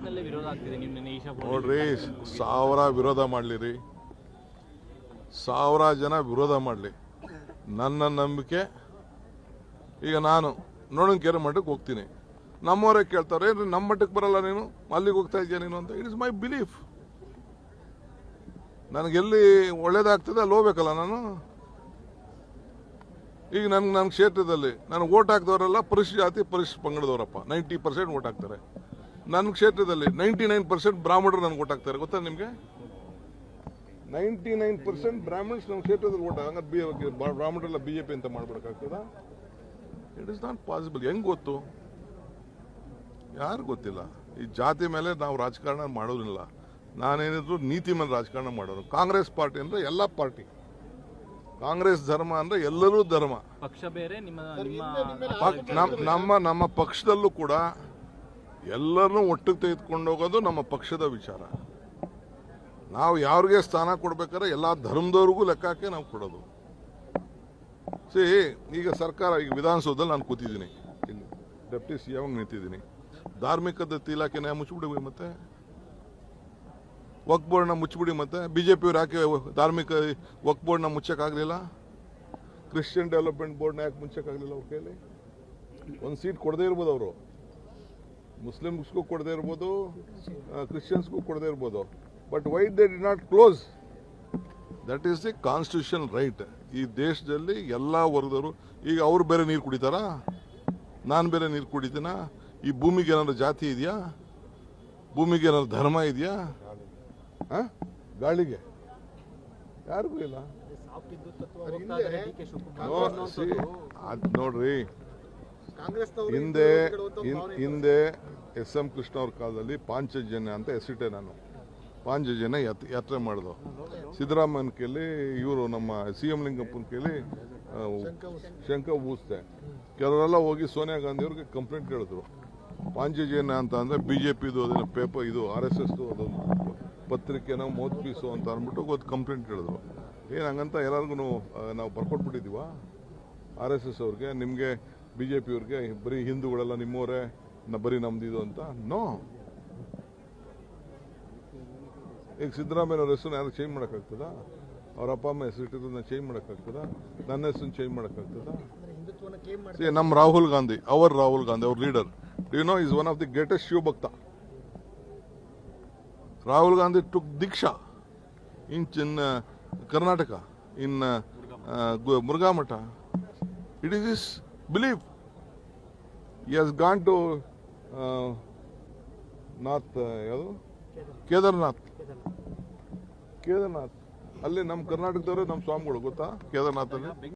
ಮಾತಿನಲ್ಲೇ ವಿರೋಧ ಆಗ್ತಿದೆ ನೀವು ನಿನ್ನೆ ಈಶಾ ಫೌಂಡೇಶನ್ ನೋಡ್ರಿ ಸಾವಿರ ವಿರೋಧ ಮಾಡ್ಲಿರಿ. ಸಾವಿರ ಜನ ವಿರೋಧ ಮಾಡಲಿ. ನನ್ನ ನಂಬಿಕೆ ಈಗ ನಾನು ನೋಡಂಕೆರೆ ಮಠಕ್ಕೆ ಹೋಗ್ತೀನಿ. ನಮ್ಮವರೇ ಕೇಳ್ತಾರೆ "ಏನ್ರಿ ನಮ್ಮ ಮಟ್ಟಕ್ಕೆ ಬರಲ್ಲ ನೀನು? ಅಲ್ಲಿಗೆ ಹೋಗ್ತಾ ಇದೆಯಾ ನೀನು? ಅಂತ. ಇಟ್ ಇಸ್ ಮೈ ಬಿಲೀಫ್ ನನಗೆಲ್ಲಿ ಒಳ್ಳೇದಾಗ್ತದೆ ಅಲ್ಲಿ ಹೋಗ್ಬೇಕಲ್ಲ ನಾನು? ಈಗ ನನ್ಗೆ ನನ್ನ ಕ್ಷೇತ್ರದಲ್ಲಿ ನಾನು ಓಟ್ ಹಾಕಿದವರೆಲ್ಲ ಪರಿಶ್ ಜಾತಿ ಪರಿಶ್ ಪಂಗಡದವರಪ್ಪ. ನೈಂಟಿ ಪರ್ಸೆಂಟ್ ಓಟ್ ಹಾಕ್ತಾರೆ. ನನ್ನ ಕ್ಷೇತ್ರದಲ್ಲಿ ನೈಂಟಿ ನೈನ್ ಪರ್ಸೆಂಟ್ ಬ್ರಾಹ್ಮಣರು ನನಗೆ ಓಟ್ ಹಾಕ್ತಾರೆ. ಗೊತ್ತಾ ನಿಮಗೆ? ನೈಂಟಿ ನೈನ್ ಪರ್ಸೆಂಟ್ ಬ್ರಾಹ್ಮಣ್ಸ್ ನಮ್ಮ ಕ್ಷೇತ್ರದಲ್ಲಿ ಓಟ್ ಹಂಗ ಬಿ ಬ್ರಾಹ್ಮಣರೆಲ್ಲ ಬಿ ಜೆ ಪಿ ಅಂತ ಮಾಡ್ಬೇಕಾಗ್ತದ ಇಟ್ ಇಸ್ ನಾಟ್ ಪಾಸಿಬಲ್ ಹೆಂಗ್ ಗೊತ್ತು? ಯಾರು ಗೊತ್ತಿಲ್ಲ? ಈ ಜಾತಿ ಮೇಲೆ ನಾವು ರಾಜಕಾರಣ ಮಾಡೋದಿಲ್ಲ ನಾನೇನಿದ್ರು ನೀತಿ ಮೇಲೆ ರಾಜಕಾರಣ ಮಾಡೋರು. ಕಾಂಗ್ರೆಸ್ ಪಾರ್ಟಿ ಅಂದ್ರೆ ಎಲ್ಲ ಪಾರ್ಟಿ. ಕಾಂಗ್ರೆಸ್ ಧರ್ಮ ಅಂದ್ರೆ ಎಲ್ಲರೂ ಧರ್ಮ. ಪಕ್ಷ ಬೇರೆ ನಿಮ್ಮ ನಿಮ್ಮ ನಮ್ಮ ನಮ್ಮ ಪಕ್ಷದಲ್ಲೂ ಕೂಡ ಎಲ್ಲರನ್ನೂ ಒಟ್ಟಿಗೆ ತೆಗೆದುಕೊಂಡು ಹೋಗೋದು ನಮ್ಮ ಪಕ್ಷದ ವಿಚಾರ. ನಾವು ಯಾರಿಗೆ ಸ್ಥಾನ ಕೊಡ್ಬೇಕಾದ್ರೆ ಎಲ್ಲ ಧರ್ಮದವ್ರಿಗೂ ಲೆಕ್ಕಕ್ಕೆ ನಾವು ಕೊಡೋದು. ಸಿ, ಈಗ ಸರ್ಕಾರ, ಈಗ ವಿಧಾನಸೌಧದಲ್ಲಿ ನಾನು ಕೂತಿದ್ದೀನಿ. ಇಲ್ಲಿ ಡೆಪ್ಟಿ ಸಿ ಎಂ ನಿಂತಿದ್ದೀನಿ. ಧಾರ್ಮಿಕ ದತ್ತಿ ಇಲಾಖೆನ ಮುಚ್ಚಿಬಿಡಿ ಮತ್ತೆ. ವಕ್ ಬೋರ್ಡ್ನ ಮುಚ್ಚಿಬಿಡಿ ಮತ್ತೆ. ಪಿಯವ್ರು ಯಾಕೆ ಧಾರ್ಮಿಕ ವಕ್ ಬೋರ್ಡ್ನ ಮುಚ್ಚೋಕ್ಕಾಗಲಿಲ್ಲ? ಕ್ರಿಶ್ಚಿಯನ್ ಡೆವಲಪ್ಮೆಂಟ್ ಬೋರ್ಡ್ನ ಯಾಕೆ ಮುಚ್ಚೋಕ್ಕಾಗಲಿಲ್ಲ ಅವ್ರ ಕೈಯಲ್ಲಿ ಒಂದು ಸೀಟ್ ಕೊಡದೇ ಇರ್ಬೋದು ಅವರು. ಮುಸ್ಲಿಮ್ಸ್ಗೂ ಕೊಡದೇ ಇರ್ಬೋದು ಕ್ರಿಶ್ಚಿಯನ್ಸ್ಗೂ ಕೊಡದೇ ಇರ್ಬೋದು. But why they did not close that is the constitution right ಈ ದೇಶದಲ್ಲಿ ಎಲ್ಲ ವರ್ಗದವರು ಈಗ ಅವ್ರು ಬೇರೆ ನೀರು ಕುಡಿತಾರಾ? ನಾನು ಬೇರೆ ನೀರು ಕುಡಿತೀನ? ಈ ಭೂಮಿಗೆ ಏನಾದ್ರು ಜಾತಿ ಇದೆಯಾ? ಭೂಮಿಗೆ ಏನಾದ್ರು ಧರ್ಮ ಇದೆಯಾ? ಹಾಂ? ಗಾಳಿಗೆ? ಯಾರಿಗೂ ಇಲ್ಲ. ನೋಡ್ರಿ. ಹಿಂದೆ ಹಿಂದೆ ಎಸ್ ಎಂ ಕೃಷ್ಣ ಅವ್ರ ಕಾಲದಲ್ಲಿ ಪಾಂಚಜನ್ಯ ಅಂತ ಹೆಸರಿಟ್ಟೆ ನಾನು. ಪಾಂಚಜನ್ಯ ಯಾತ್- ಯಾತ್ರೆ ಮಾಡಿದ್ರು ಸಿದ್ದರಾಮಯ್ಯನ ಕೈಲಿ ಇವರು ನಮ್ಮ ಸಿ ಎಂ ಲಿಂಗಪ್ಪನ ಕೇಳಿ ಶಂಕ ಊಸ್ತೆ ಕೆಲವರೆಲ್ಲ ಹೋಗಿ ಸೋನಿಯಾ ಗಾಂಧಿ ಅವ್ರಿಗೆ ಕಂಪ್ಲೇಂಟ್ ಕೇಳಿದ್ರು. ಪಾಂಚಜನ್ಯ ಅಂತ ಅಂದರೆ ಬಿ ಜೆ ಪಿದು ಅದನ್ನು ಪೇಪರ್ ಇದು ಆರ್ ಎಸ್ ಎಸ್ದು ಅದು ಪತ್ರಿಕೆನ ಮೌತ್ ಪೀಸು ಅಂತ ಅಂದ್ಬಿಟ್ಟು ಒಂದು ಕಂಪ್ಲೇಂಟ್ ಕೇಳಿದ್ರು. ಏನು ಹಂಗಂತ ಎಲ್ಲರಿಗೂ ನಾವು ಬರ್ಕೊಟ್ಬಿಟ್ಟಿದ್ದೀವ? ಆರ್ ಎಸ್ ಎಸ್ ಅವ್ರಿಗೆ ನಿಮಗೆ ಬಿ ಜೆ ಪಿಯವ್ರಿಗೆ ಬರೀ ಹಿಂದೂಗಳೆಲ್ಲ ನಿಮ್ಮವರೇ ಬರೀ ನಮ್ದಿದು ಅಂತ? ನೋ ಈಗ ಸಿದ್ದರಾಮಯ್ಯ ಅವ್ರ ಹೆಸರು ಯಾರು ಚೇಂಜ್ ಮಾಡೋಕ್ಕಾಗ್ತದ? ಅವ್ರ ಅಪ್ಪ ಅಮ್ಮ ಹೆಸರು ಇಟ್ಟಿದ್ದನ್ನ ಚೇಂಜ್ ಮಾಡೋಕ್ಕಾಗ್ತದ? ನನ್ನ ಹೆಸರು ಚೇಂಜ್ ಮಾಡೋಕ್ಕಾಗ್ತದ? ನಮ್ಮ ರಾಹುಲ್ ಗಾಂಧಿ, ಅವರ್ ರಾಹುಲ್ ಗಾಂಧಿ, ಅವ್ರ leader you know is one of the greatest ಶಿವಭಕ್ತ Rahul Gandhi took diksha in in Karnataka in Murughamatha it is is believe he has gone to Nath ಯಾವುದು? ಕೇದಾರ್ನಾಥ್ ಕೇದಾರ್ನಾಥ್ ಅಲ್ಲಿ ನಮ್ಮ ಕರ್ನಾಟಕದವರೇ ನಮ್ಮ ಸ್ವಾಮಿಗಳು ಗೊತ್ತಾ? ಕೇದಾರ್ನಾಥಲ್ಲಿ